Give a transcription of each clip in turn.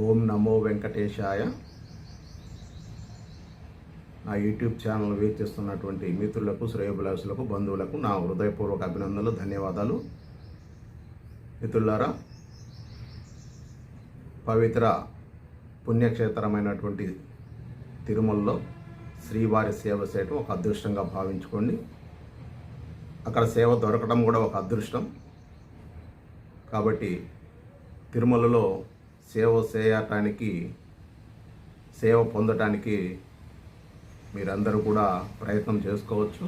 ఓం నమో వెంకటేశాయ. నా YouTube channel వీక్షిస్తున్నటువంటి మిత్రులకు శ్రేయభిలాషులకు బంధువులకు నా హృదయపూర్వక అభినందనలు ధన్యవాదాలు. మిత్రులారా పవిత్ర పుణ్యక్షేత్రమైనటువంటి తిరుమలలో శ్రీవారి సేవ చేయటం ఒక అదృష్టంగా భావించుకోండి. అక్కడ సేవ దొరకడం కూడా ఒక అదృష్టం. కాబట్టి తిరుమలలో సేవ చేయటానికి సేవ పొందటానికి మీరందరూ కూడా ప్రయత్నం చేసుకోవచ్చు.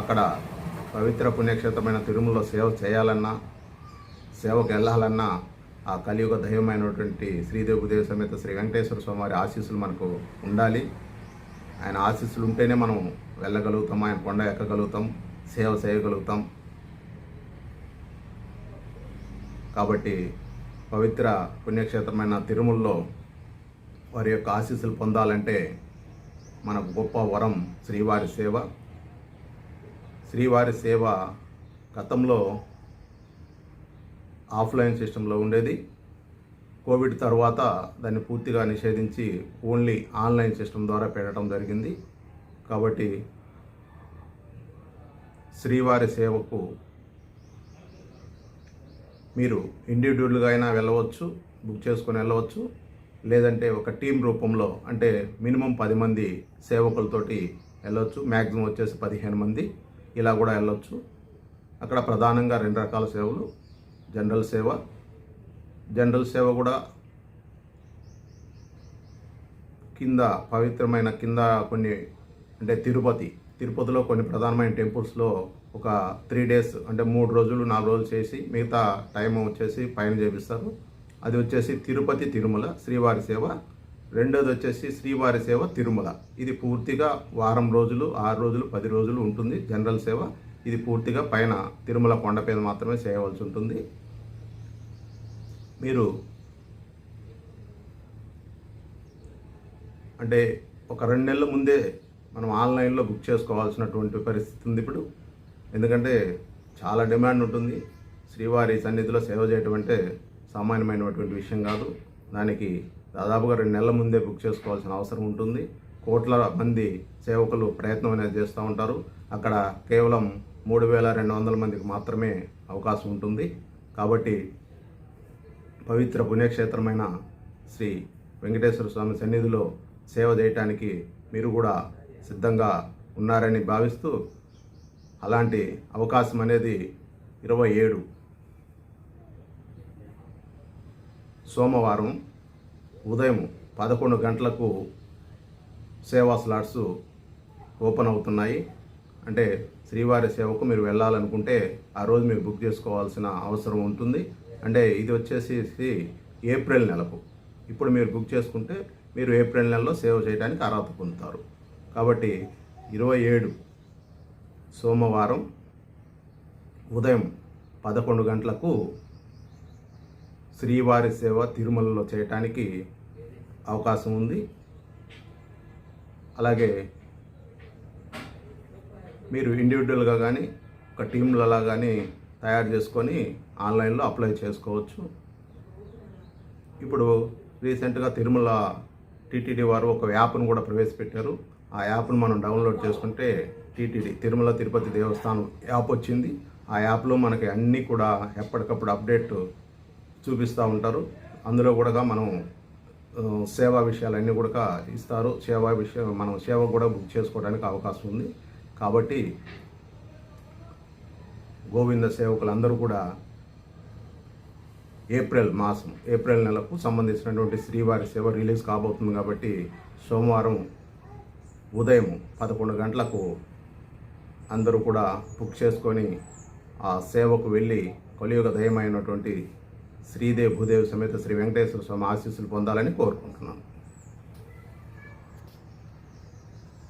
అక్కడ పవిత్ర పుణ్యక్షేత్రమైన తిరుమలలో సేవ చేయాలన్నా సేవకు వెళ్ళాలన్నా ఆ కలియుగ దైవమైనటువంటి శ్రీదేవుదేవ సమేత శ్రీ వెంకటేశ్వర స్వామి వారి ఆశీస్సులు మనకు ఉండాలి. ఆయన ఆశీస్సులు ఉంటేనే మనం వెళ్ళగలుగుతాం ఆయన కొండ ఎక్కగలుగుతాం సేవ చేయగలుగుతాం. కాబట్టి పవిత్ర పుణ్యక్షేత్రమైన తిరుమలలో వారి యొక్క ఆశీస్సులు పొందాలంటే మనకు గొప్ప వరం శ్రీవారి సేవ. శ్రీవారి సేవ గతంలో ఆఫ్లైన్ సిస్టంలో ఉండేది. కోవిడ్ తర్వాత దాన్ని పూర్తిగా నిషేధించి ఓన్లీ ఆన్లైన్ సిస్టమ్ ద్వారా పెట్టడం జరిగింది. కాబట్టి శ్రీవారి సేవకు మీరు ఇండివిజువల్గా అయినా వెళ్ళవచ్చు బుక్ చేసుకొని వెళ్ళవచ్చు. లేదంటే ఒక టీం రూపంలో అంటే మినిమం పది మంది సేవకులతోటి వెళ్ళొచ్చు. మ్యాక్సిమం వచ్చేసి పదిహేను మంది ఇలా కూడా వెళ్ళొచ్చు. అక్కడ ప్రధానంగా రెండు రకాల సేవలు. జనరల్ సేవ. జనరల్ సేవ కూడా కింద పవిత్రమైన కింద కొన్ని అంటే తిరుపతి తిరుపతిలో కొన్ని ప్రధానమైన టెంపుల్స్లో ఒక త్రీ డేస్ అంటే మూడు రోజులు నాలుగు రోజులు చేసి మిగతా టైం వచ్చేసి పైన చేపిస్తారు. అది వచ్చేసి తిరుపతి తిరుమల శ్రీవారి సేవ. రెండోది వచ్చేసి శ్రీవారి సేవ తిరుమల. ఇది పూర్తిగా వారం రోజులు ఆరు రోజులు పది రోజులు ఉంటుంది జనరల్ సేవ. ఇది పూర్తిగా పైన తిరుమల కొండ మాత్రమే చేయవలసి ఉంటుంది. మీరు అంటే ఒక రెండు నెలల ముందే మనం ఆన్లైన్లో బుక్ చేసుకోవాల్సినటువంటి పరిస్థితి ఉంది ఇప్పుడు. ఎందుకంటే చాలా డిమాండ్ ఉంటుంది. శ్రీవారి సన్నిధిలో సేవ చేయటం అంటే సామాన్యమైనటువంటి విషయం కాదు. దానికి దాదాపుగా రెండు నెలల ముందే బుక్ చేసుకోవాల్సిన అవసరం ఉంటుంది. కోట్ల మంది సేవకులు ప్రయత్నం అనేది చేస్తూ ఉంటారు. అక్కడ కేవలం మూడు వేల రెండు వందల మందికి మాత్రమే అవకాశం ఉంటుంది. కాబట్టి పవిత్ర పుణ్యక్షేత్రమైన శ్రీ వెంకటేశ్వర స్వామి సన్నిధిలో సేవ చేయటానికి మీరు కూడా సిద్ధంగా ఉన్నారని భావిస్తూ అలాంటి అవకాశం అనేది ఇరవై ఏడు సోమవారం ఉదయం పదకొండు గంటలకు సేవా స్లాట్స్ ఓపెన్ అవుతున్నాయి. అంటే శ్రీవారి సేవకు మీరు వెళ్ళాలనుకుంటే ఆ రోజు మీరు బుక్ చేసుకోవాల్సిన అవసరం ఉంటుంది. అంటే ఇది వచ్చేసి ఏప్రిల్ నెలకు. ఇప్పుడు మీరు బుక్ చేసుకుంటే మీరు ఏప్రిల్ నెలలో సేవ చేయడానికి అర్హత పొందుతారు. కాబట్టి ఇరవై ఏడు సోమవారం ఉదయం పదకొండు గంటలకు శ్రీవారి సేవ తిరుమలలో చేయటానికి అవకాశం ఉంది. అలాగే మీరు ఇండివిజువల్గా కానీ ఒక టీంలలా కానీ తయారు చేసుకొని ఆన్లైన్లో అప్లై చేసుకోవచ్చు. ఇప్పుడు రీసెంట్గా తిరుమల టీటీడీ వారు ఒక యాప్ను కూడా ప్రవేశపెట్టారు. ఆ యాప్ను మనం డౌన్లోడ్ చేసుకుంటే టీటీడీ తిరుమల తిరుపతి దేవస్థానం యాప్ వచ్చింది. ఆ యాప్లో మనకి అన్నీ కూడా ఎప్పటికప్పుడు అప్డేట్ చూపిస్తూ ఉంటారు. అందులో కూడా మనం సేవా విషయాలన్నీ కూడా ఇస్తారు. సేవా విషయం మనం సేవ కూడా బుక్ చేసుకోవడానికి అవకాశం ఉంది. కాబట్టి గోవింద సేవకులందరూ కూడా ఏప్రిల్ మాసం ఏప్రిల్ నెలకు సంబంధించినటువంటి శ్రీవారి సేవ రిలీజ్ కాబోతుంది కాబట్టి సోమవారం ఉదయం పదకొండు గంటలకు అందరూ కూడా బుక్ చేసుకొని ఆ సేవకు వెళ్ళి కలియుగ దయమైనటువంటి శ్రీదేవ్ భూదేవి సమేత శ్రీ వెంకటేశ్వర స్వామి ఆశీస్సులు పొందాలని కోరుకుంటున్నాను.